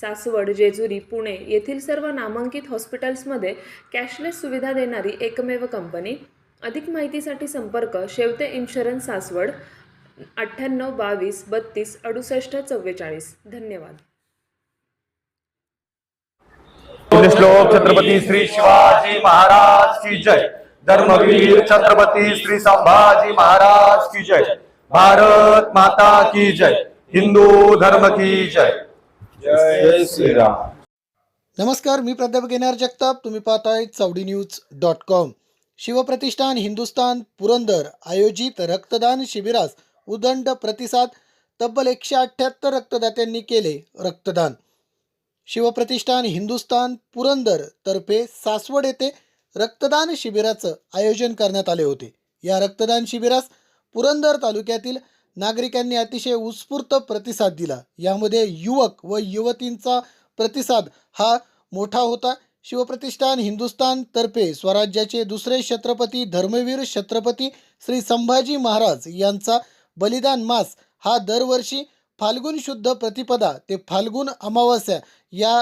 सासवड जेजुरी पुणे येथील सर्व नामांकित हॉस्पिटल्समध्ये कॅशलेस सुविधा देणारी एकमेव कंपनी. अधिक माहितीसाठी संपर्क शेवते इन्शुरन्स सासवड अठ्ठ्याण्णव बावीस बत्तीस अडुसष्ट चव्वेचाळीस. धन्यवाद. श्लोक छत्रपती श्री शिवाजी महाराज की जय. धर्मवीर छत्रपती श्री संभाजी महाराज की जय. भारत माता की जय. हिंदू धर्म की जय. जय श्रीराम. नमस्कार मी प्राध्यापक एन जगताप. तुम्ही पाहताय Chaudi news dot com. Shivpratishthan Hindustan Purandar आयोजित रक्तदान शिबिरास उदंड प्रतिसाद. तब्बल एकशे अठ्ठ्याहत्तर रक्तदात्यांनी केले रक्तदान. शिवप्रतिष्ठान हिंदुस्थान पुरंदर तर्फे सासवड येथे रक्तदान शिबिराचं आयोजन करण्यात आले होते. या रक्तदान शिबिरास पुरंदर तालुक्यातील नागरिकांनी अतिशय उत्स्फूर्त प्रतिसाद दिला. यामध्ये युवक व युवतींचा प्रतिसाद हा मोठा होता. शिवप्रतिष्ठान हिंदुस्थान तर्फे स्वराज्याचे दुसरे छत्रपती धर्मवीर छत्रपती श्री संभाजी महाराज यांचा बलिदान मास हा दरवर्षी फाल्गुन शुद्ध प्रतिपदा ते फाल्गुन अमावस्या या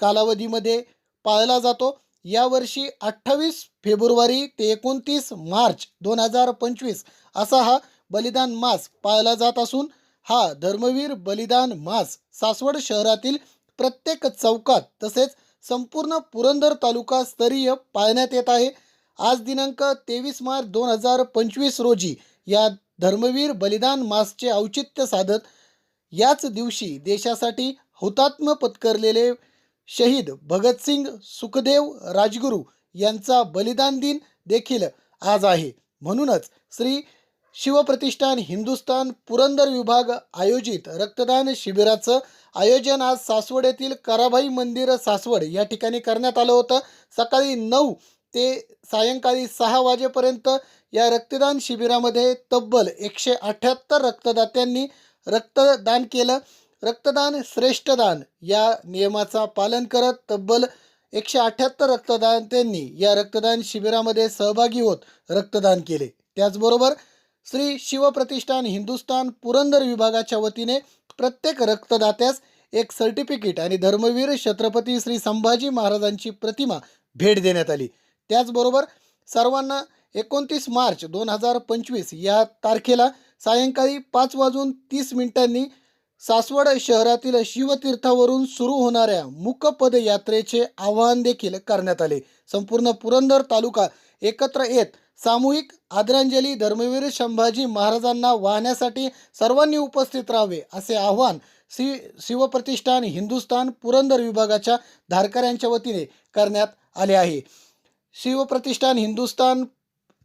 कालावधीमध्ये पाळला जातो. यावर्षी अठ्ठावीस फेब्रुवारी ते एकोणतीस मार्च दोन हजार पंचवीस असा हा बलिदान मास पाळला जात असून हा धर्मवीर बलिदान मास सासवड शहरातील प्रत्येक चौकात तसेच संपूर्ण पुरंदर तालुका स्तरीय पाळण्यात येत आहे. आज दिनांक तेवीस मार्च दोन हजार पंचवीस रोजी या धर्मवीर बलिदान मासचे औचित्य साधत याच दिवशी देशासाठी हुतात्म पत्करलेले शहीद भगतसिंग सुखदेव राजगुरू यांचा बलिदान दिन देखील आज आहे. म्हणूनच श्री शिवप्रतिष्ठान हिंदुस्थान पुरंदर विभाग आयोजित रक्तदान शिबिराचं आयोजन आज सासवड येथील कराभाई मंदिर सासवड या ठिकाणी करण्यात आलं होतं. सकाळी नऊ ते सायंकाळी सहा वाजेपर्यंत या रक्तदान शिबिरामध्ये तब्बल एकशे अठ्ठ्याहत्तर रक्तदात्यांनी रक्तदान केलं. रक्तदान श्रेष्ठदान या नियमाचा पालन करत तब्बल एकशे अठ्ठ्याहत्तर रक्तदात्यांनी या रक्तदान शिबिरामध्ये सहभागी होत रक्तदान केले. त्याचबरोबर श्री शिवप्रतिष्ठान हिंदुस्थान पुरंदर विभागाच्या वतीने प्रत्येक रक्तदात्यास एक सर्टिफिकेट आणि धर्मवीर छत्रपती श्री संभाजी महाराजांची प्रतिमा भेट देण्यात आली. त्याचबरोबर सर्वांना एकोणतीस मार्च दोन हजार पंचवीस या तारखेला सायंकाळी पाच वाजून तीस मिनिटांनी सासवड शहरातील शिवतीर्थावरून सुरू होणाऱ्या मुकपद यात्रेचे आवाहन देखील करण्यात आले. संपूर्ण पुरंदर तालुका एकत्र येत सामूहिक आदरांजली धर्मवीर संभाजी महाराजांना वाहण्यासाठी सर्वांनी उपस्थित राहावे असे आवाहन श्री शिवप्रतिष्ठान हिंदुस्थान पुरंदर विभागाच्या धारकऱ्यांच्या वतीने करण्यात आले आहे. शिवप्रतिष्ठान हिंदुस्थान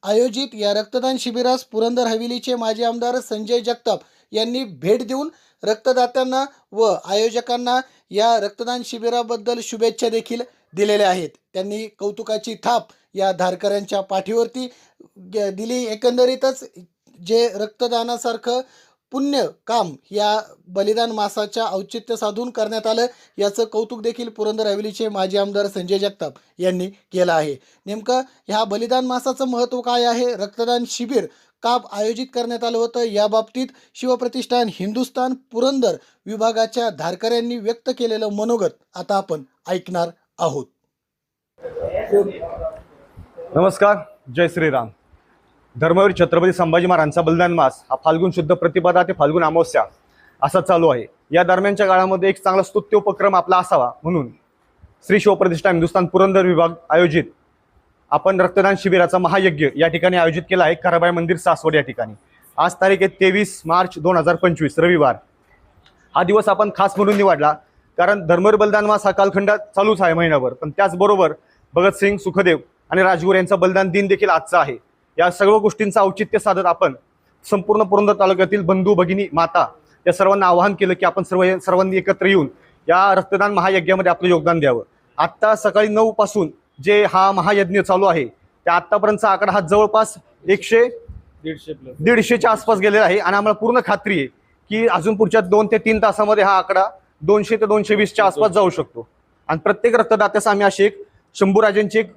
आयोजित या रक्तदान शिबिरास पुरंदर हवेलीचे माजी आमदार संजय जगताप यांनी भेट देऊन रक्तदात्यांना व आयोजकांना या रक्तदान शिबिराबद्दल शुभेच्छा देखील दिलेल्या आहेत. त्यांनी कौतुकाची थाप या धारकऱ्यांच्या पाठीवरती ग- दिली. एकंदरीतच जे रक्तदानासारखं पुण्य काम या बलिदान मासाच्या औचित्य साधून करण्यात आलं याचं कौतुक देखील पुरंदर हवेलीचे माजी आमदार संजय जगताप यांनी केलं आहे. नेमकं ह्या बलिदान मासाचं महत्त्व काय आहे? रक्तदान शिबिर का आयोजित करण्यात आलं होतं? या बाबतीत शिवप्रतिष्ठान हिंदुस्थान पुरंदर विभागाच्या धारकऱ्यांनी व्यक्त केलेलं मनोगत आता आपण ऐकणार आहोत. नमस्कार जय श्रीराम. धर्मवीर छत्रपती संभाजी महाराजांचा बलिदान मास हा फाल्गुन शुद्ध प्रतिपदा ते फाल्गुन अमावस्या असा चालू आहे. या दरम्यानच्या काळामध्ये एक चांगला स्तुत्य उपक्रम आपला असावा म्हणून श्री शिवप्रतिष्ठा हिंदुस्थान पुरंदर विभाग आयोजित आपण रक्तदान शिबिराचा महायज्ञ या ठिकाणी आयोजित केला आहे. कराबाई मंदिर सासवड या ठिकाणी. आज तारीख आहे तेवीस मार्च दोन हजार पंचवीस रविवार. हा दिवस आपण खास म्हणून निवडला. कारण धर्मवीर बलिदान मास हा कालखंड चालूच आहे महिनाभर. पण त्याचबरोबर भगतसिंग सुखदेव आणि राजगुरू यांचा बलिदान दिन देखील आजचा आहे. या सर्व गोष्टींचं औचित्य साधत आपण संपूर्ण पुरंदर तालुक्यातील बंधू भगिनी माता या सर्वांना आवाहन केलं की आपण सर्व सर्वांनी एकत्र येऊन या रक्तदान महायज्ञामध्ये आपलं योगदान द्यावं. आत्ता सकाळी नऊ पासून जे हा महायज्ञ चालू आहे त्या आतापर्यंतचा आकडा हा जवळपास एकशे दीडशे दीडशेच्या आसपास गेलेला आहे आणि आम्हाला पूर्ण खात्री आहे की अजून पुढच्या दोन ते तीन तासामध्ये हा आकडा दोनशे ते दोनशे वीसच्या आसपास जाऊ शकतो. आणि प्रत्येक रक्तदात्यास आम्ही अशी एक शंभूराजांची एक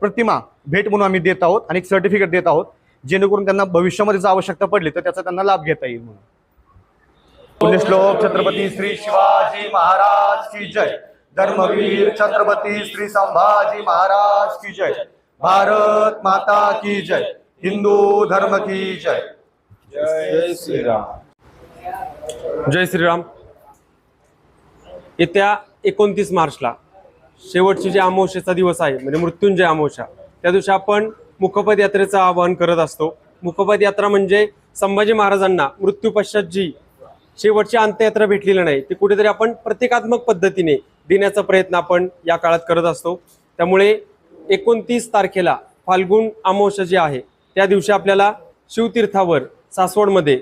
प्रतिमा भेट म्हणून आम्ही देत आहोत आणि एक सर्टिफिकेट देत आहोत जेणेकरून त्यांना भविष्यामध्ये जर आवश्यकता पडली तर त्याचा त्यांना लाभ घेता येईल म्हणून. पुण्यश्लोक छत्रपती श्री शिवाजी महाराज की जय. धर्मवीर छत्रपती श्री संभाजी महाराज की जय. भारत माता की जय. हिंदू धर्म की जय. जय श्रीराम जय श्रीराम येत्या एकोणतीस मार्चला शेवटची जी अमावस्येचा दिवस आहे म्हणजे मृत्युंजय अमावस्या त्या दिवशी आपण मुखपद यात्रेचं आवाहन करत असतो. मुखपद यात्रा म्हणजे संभाजी महाराजांना मृत्यूपश्चात जी शेवटची अंत्ययात्रा भेटलेली नाही ती कुठेतरी आपण प्रतिकात्मक पद्धतीने देण्याचा प्रयत्न आपण या काळात करत असतो. त्यामुळे एकोणतीस तारखेला फाल्गुन अमावस्या जी आहे त्या दिवशी आपल्याला शिवतीर्थावर सासवडमध्ये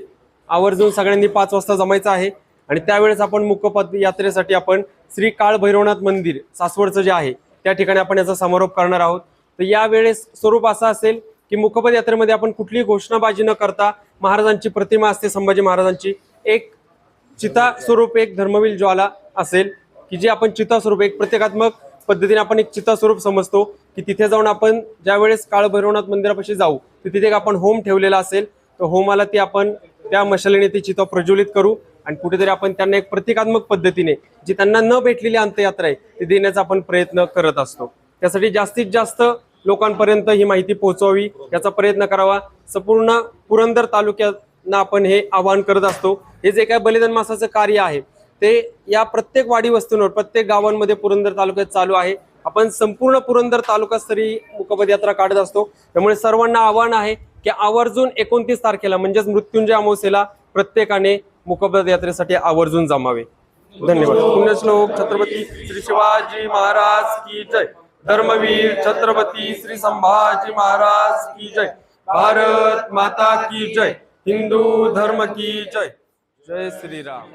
आवर्जून सगळ्यांनी पाच वाजता जमायचं आहे. आणि त्यावेळेस आपण मुखपद यात्रेसाठी आपण श्री काळ भैरवनाथ मंदिर सासवडचं जे आहे त्या ठिकाणी आपण याचा समारोप करणार आहोत. तर यावेळेस स्वरूप असं असेल की मुखपद यात्रेमध्ये आपण कुठलीही घोषणाबाजी न करता महाराजांची प्रतिमा असते संभाजी महाराजांची एक चिता स्वरूप एक धर्मवीर ज्वाला असेल की जे आपण चिता स्वरूप एक प्रतिकात्मक पद्धतीने आपण एक चिता स्वरूप समजतो की तिथे जाऊन आपण ज्यावेळेस काळभैरवनाथ काळ भैरवनाथ मंदिरापाशी जाऊ तर तिथे एक आपण होम ठेवलेला असेल तर होमाला ती आपण त्या मशालीने ती चिता प्रज्वलित करू. आणि कुठेतरी आपण त्यांना एक प्रतिकात्मक पद्धतीने जी त्यांना न भेटलेली अंत्ययात्रा आहे ती देण्याचा आपण प्रयत्न करत असतो. त्यासाठी जास्तीत जास्त लोकांपर्यंत ही माहिती पोहोचवावी याचा प्रयत्न करावा. संपूर्ण पुरंदर तालुक्यांना आपण हे आवाहन करत असतो. हे जे काय बलिदान मासाचं कार्य आहे ते या प्रत्येक वाडी वस्तूंवर प्रत्येक गावांमध्ये पुरंदर तालुक्यात चालू आहे. आपण संपूर्ण पुरंदर तालुकास्तरीय मुखपद यात्रा काढत असतो. त्यामुळे सर्वांना आव्हान आहे की आवर्जून एकोणतीस तारखेला म्हणजेच मृत्युंजय अमावस्येला प्रत्येकाने मुखपद यात्रेसाठी आवर्जून जमावे. धन्यवाद. पुण्यश्लोक छत्रपती श्री शिवाजी महाराज की जय. धर्मवीर छत्रपती श्री संभाजी महाराज की जय. भारत माता की जय. हिंदू धर्म की जय. जय श्रीराम.